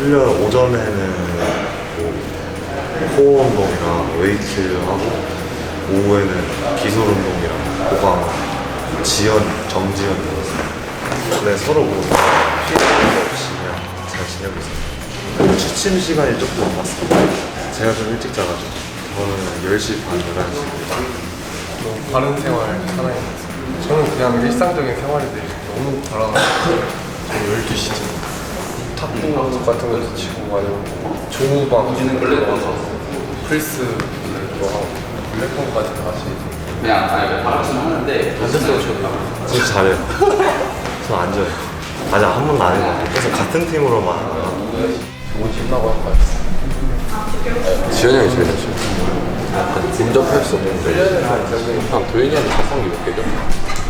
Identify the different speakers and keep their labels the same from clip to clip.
Speaker 1: 훈련 오전에는 뭐 코어 운동이랑 웨이트 하고 오후에는 기술 운동이랑 보강 지연 정지연 배웠어요. 근데 서로 뭐 피해 없이 그냥 잘 지내고 있어요. 취침 시간이 조금 남았습니다. 제가 좀 일찍 자가지고 저는 10시 반 11시
Speaker 2: 뭐 바른 생활 하나에 저는 그냥 일상적인 생활인데 너무 바라가지고 저는 12시쯤 탁구 같은 것도 치고 아니면 조우방 들어가서 플스도 하고 블랙폰까지 같이
Speaker 3: 그냥 아니 바람처럼 하는데
Speaker 2: 앉았어요 저도
Speaker 1: 진짜 잘해요. 전 앉아요. 아직 한 번도 안 해봐요. 그래서 같은 팀으로만 하고.
Speaker 2: 너무 신나고 할것 같아요
Speaker 4: 지현이 형이 제일 잘치요 약간 근접할 수 없는데 한 도현이 형이 가성비 몇 개죠?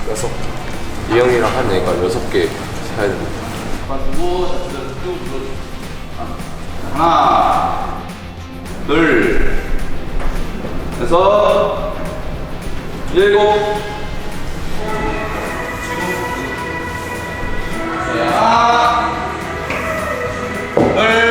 Speaker 4: 여섯 개. 이 형이랑 한 애가 여섯 개 사야 됩니다.
Speaker 3: 하나 둘 여섯 일곱. 네, 하나 둘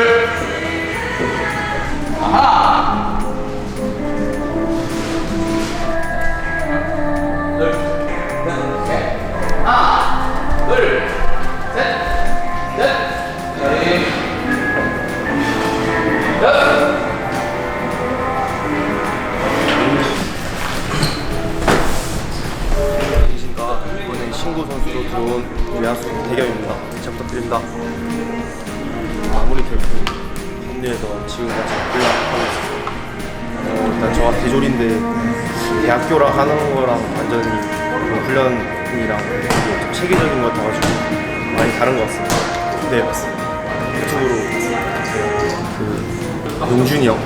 Speaker 5: 합류해서 지금까지 올라가고 있어요. 어, 일단 저와 대졸인데 대학교랑 하는 거랑 완전히 그 훈련이랑 이게 좀 체계적인 것 같아가지고 많이 다른 것 같습니다. 네, 맞습니다. 유튜브로 그 용준이 형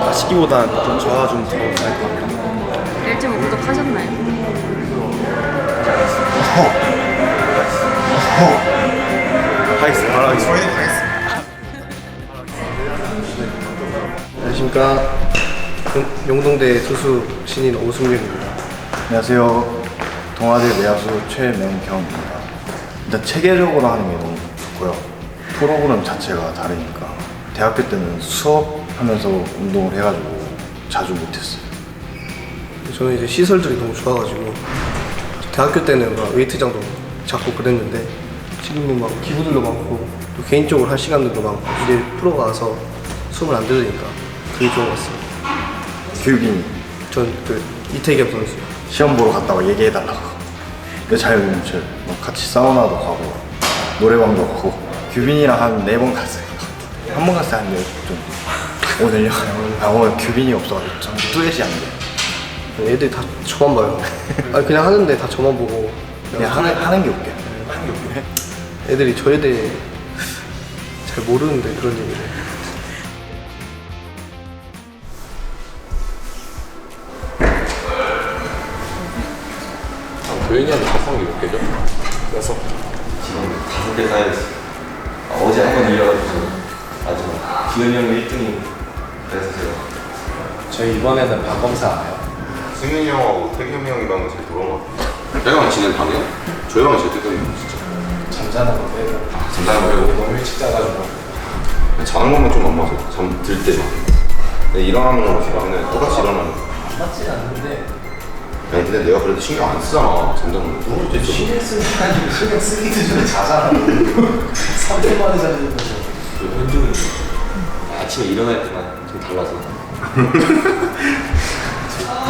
Speaker 5: 아시기보다 좀 저와 좀더 나을 것 같다.
Speaker 6: 일찍 구독하셨나요?
Speaker 5: 하겠습니다. 바로 하겠습니다. 안녕하십니까. 용- 용동대 투수 신인 오승준입니다.
Speaker 7: 안녕하세요. 동아대 내야수 최명경입니다. 일단 체계적으로 하는 게 너무 좋고요. 프로그램 자체가 다르니까 대학교 때는 수업하면서 운동을 해가지고 자주 못했어요.
Speaker 5: 저는 이제 시설들이 너무 좋아가지고 대학교 때는 막 웨이트장도 잡고 그랬는데 지금은 막 기구들도 많고 또 개인적으로 할 시간들도 많고 이제 프로가 와서 수업을 안 들으니까 그게 좋은 것 같습니다.
Speaker 7: 교육인이
Speaker 5: 전그 이태겸 선수
Speaker 7: 시험 보러 갔다가 얘기해달라고. 그 자유인출 막 같이 사우나도 가고 노래방도 가고 규빈이랑 한 네 번 갔어요. 한 번 갔어요 한네 좀. 오늘요? 아 오늘 규빈이 없어가지고 좀 뚜엣이 안 돼.
Speaker 5: 애들이 다 저만 봐요. 아니 그냥 하는데 다 저만 보고
Speaker 7: 그냥 하는, 하는 게 웃겨. 하는 게 웃겨.
Speaker 5: 애들이 저에 대해 잘 모르는데 그런 얘기를
Speaker 4: 형이 가성비 몇 개죠? 여섯 개.
Speaker 1: 지금 다섯 개 쌓여있어. 아, 어제 한번 이겨가지고 아주 기현이 형이 1등이 그래서 제가
Speaker 2: 저희 이번에는 박검사 와요
Speaker 1: 승민이 형하고 태겸이 형이랑 제일 돌아온 것 같아요.
Speaker 4: 내가 지낸 방이요? 저희 방이 제일 뜨거든요, 진짜.
Speaker 2: 잠자는 거 빼고
Speaker 4: 잠자는 거 빼고.
Speaker 2: 너무 일찍 자가지고
Speaker 1: 자는 것만 좀 안 맞아요. 잠들 때만. 근데 일어나는 거랑 똑같이 일어나는 거.
Speaker 2: 맞진 않는데
Speaker 1: 아니 근데 내가 그래도 신경 안 쓰잖아. 잠자는 거. 누울 때 있어.
Speaker 2: 신경 쓰는 시간이 신경 쓰기도 전에 자잖아 3분 만에 자는 거죠
Speaker 1: 아침에 일어날 때만 좀 달라서.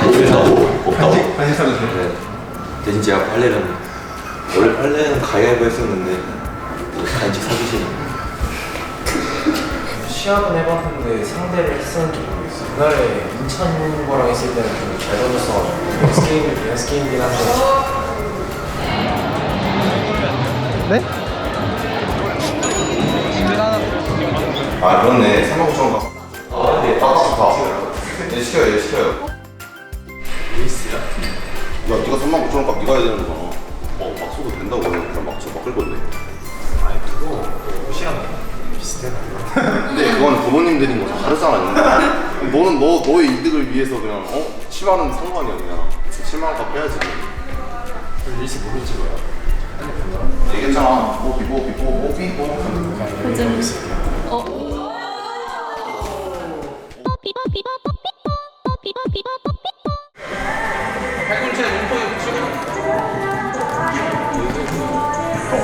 Speaker 1: 없다고? 없다고? 네. 대신 제가 빨래를 원래 빨래는 가위바위보 했었는데 간식 사주시는
Speaker 8: 시합은 해봤는데 상대를 했었는지 모르겠어. 그날에 인천 거랑 했을 때는 좀잘 던졌어가지고 게임이 댄스 게임이긴 한데
Speaker 1: 아 그렇네 3만 9천 원 아, 네, 아, 좋다. 얘 시켜요, 얘 시켜요. 에이스야? 야, 3만 9천 원값 네가 해야 되는 거잖아. 어, 막 써도 된다고 그러면 그냥 막, 막끌 건데.
Speaker 8: 아니 그거 옷이랑 비슷해.
Speaker 1: 근데 그건 부모님들인 거다 다르잖아. 너는 너, 너의 이득을 위해서 그냥, 어? 7만 원 상관이야, 그냥. 7만 원값 빼야지.
Speaker 2: 일시 모르지 뭐야
Speaker 7: 얘기했잖아. 뽀삐 뽀삐 뽀삐 뽀삐.
Speaker 6: 요즘 어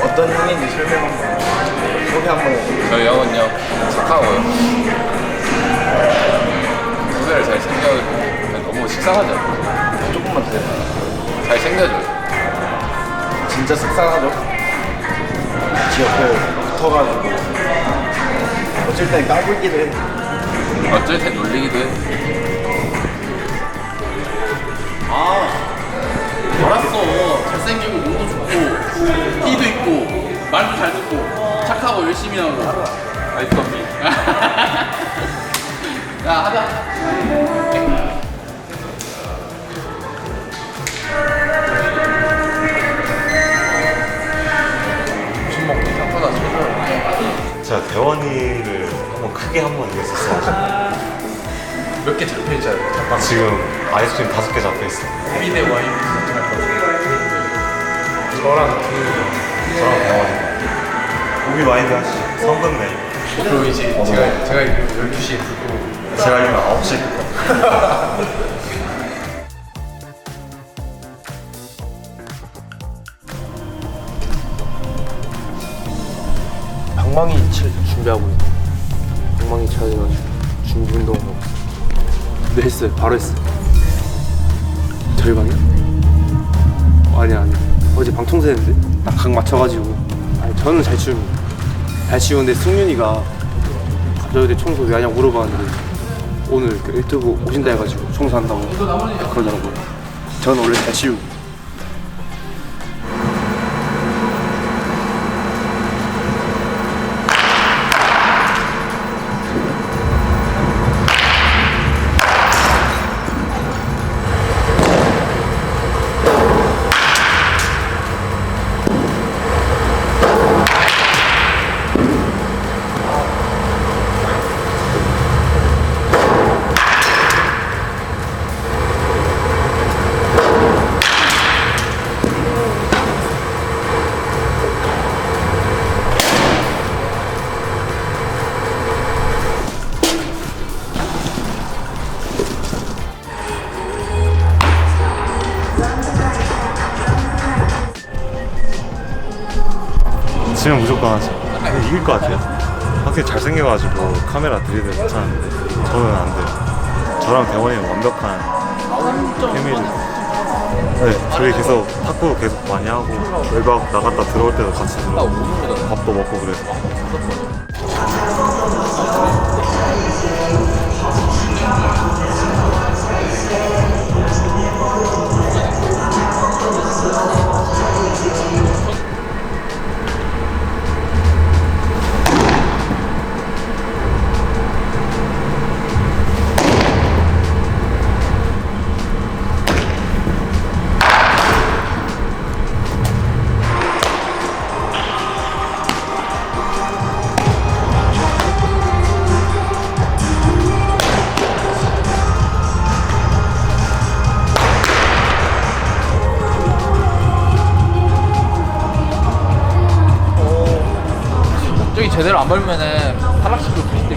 Speaker 7: 어떤 형인지 설명 한번. 소개 한번 해.
Speaker 4: 저희 형은요 착하고요 식상하죠.
Speaker 7: 조금만 더 해봐.
Speaker 4: 잘 챙겨줘요
Speaker 7: 진짜 속상하죠? 같이 옆에 붙어가지고. 어쩔 땐 까불기도 해.
Speaker 4: 어쩔 땐 놀리기도 해.
Speaker 3: 알았어. 잘생기고 몸도 좋고 끼도 있고 말도 잘 듣고 착하고 열심히 하고.
Speaker 4: 아이커피.
Speaker 3: 야 하자
Speaker 1: 제가 대원이를 한번 크게 한 번 이겼었어.
Speaker 2: 몇 개 잡혀있지 않을까?
Speaker 1: 지금 아이스크림 다섯 개 잡혀 있어.
Speaker 2: 대 와인 할것 같아요 저랑 그
Speaker 1: 저랑 대원이. 우비 마인드 하시. 성근네.
Speaker 2: 그리고 이제 제가 제가 12시에 듣고
Speaker 1: 제가 알면 9시.
Speaker 5: 방망이 칠 준비하고 있는 방망이 쳐야 돼가지고 준비 운동을 하고 있어요 근데 했어요. 바로 했어요. 절반이요? 아니야 아니야 어제 방통세 했는데? 딱 각 맞춰가지고. 아니 저는 잘 치웁니다 잘 치우는데 승윤이가 갑자기 청소 왜 하냐 고 물어봤는데 오늘 그 유튜브 오신다 해가지고 청소한다고 그러더라고요. 저는 원래 잘 치우고
Speaker 1: 지면 무조건 하죠. 이길 것 같아요. 확실히 잘생겨가지고 카메라 들이대 괜찮은데 저는 안 돼요. 저랑 대원이는 완벽한 케미를. 네, 저희 계속 탁구 계속 많이 하고 외박 나갔다 들어올 때도 같이 들어오고 밥도 먹고 그래서
Speaker 3: 제대로 안 벌면은 탈락시킬 수 있어.